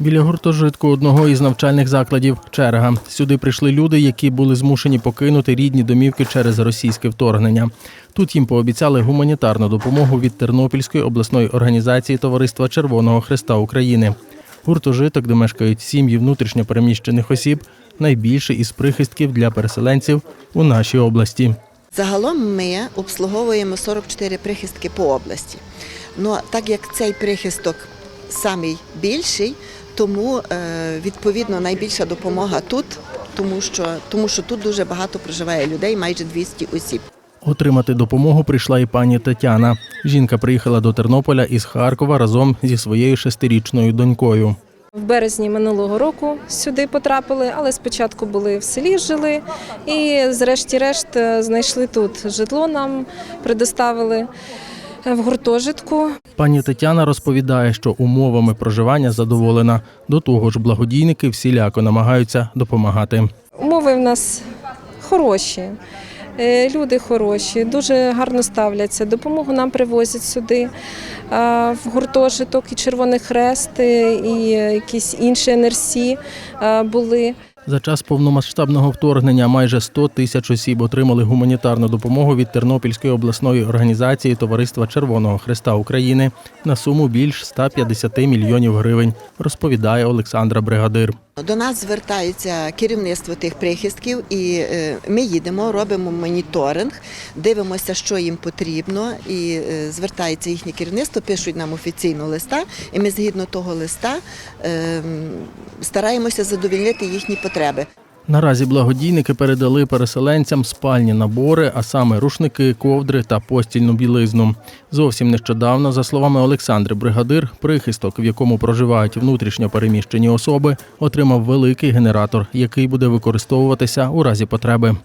Біля гуртожитку одного із навчальних закладів черга. Сюди прийшли люди, які були змушені покинути рідні домівки через російське вторгнення. Тут їм пообіцяли гуманітарну допомогу від Тернопільської обласної організації Товариства Червоного Христа України. Гуртожиток, де мешкають сім'ї внутрішньо переміщених осіб, найбільший із прихистків для переселенців у нашій області. Загалом ми обслуговуємо 44 прихистки по області. Ну, так як цей прихисток самий більший, тому е, відповідно найбільша допомога тут, тому що, тому що тут дуже багато проживає людей, майже 200 осіб. Отримати допомогу прийшла і пані Тетяна. Жінка приїхала до Тернополя із Харкова разом зі своєю шестирічною донькою. В березні минулого року сюди потрапили, але спочатку були в селі, жили і, зрешті-решт, е, знайшли тут житло. Нам предоставили в гуртожитку. Пані Тетяна розповідає, що умовами проживання задоволена. До того ж, благодійники всіляко намагаються допомагати. Умови в нас хороші. е, Люди хороші, дуже гарно ставляться. Допомогу нам привозять сюди е, в гуртожиток і Червоний Хрест, е, і якісь інші НРС е, були. За час повномасштабного вторгнення майже 100 тисяч осіб отримали гуманітарну допомогу від Тернопільської обласної організації Товариства Червоного Христа України на суму більш 150 мільйонів гривень, розповідає Олександра Бригадир. До нас звертається керівництво тих прихистків, і е, ми їдемо, робимо моніторинг, дивимося, що їм потрібно, і е, звертається їхнє керівництво, пишуть нам офіційно листа, і ми згідно того листа е, стараємося задовільнити їхні потреби. Наразі благодійники передали переселенцям спальні набори, а саме рушники, ковдри та постільну білизну. Зовсім нещодавно, за словами Олександри Бригадир, прихисток, в якому проживають внутрішньо переміщені особи, отримав великий генератор, який буде використовуватися у разі потреби.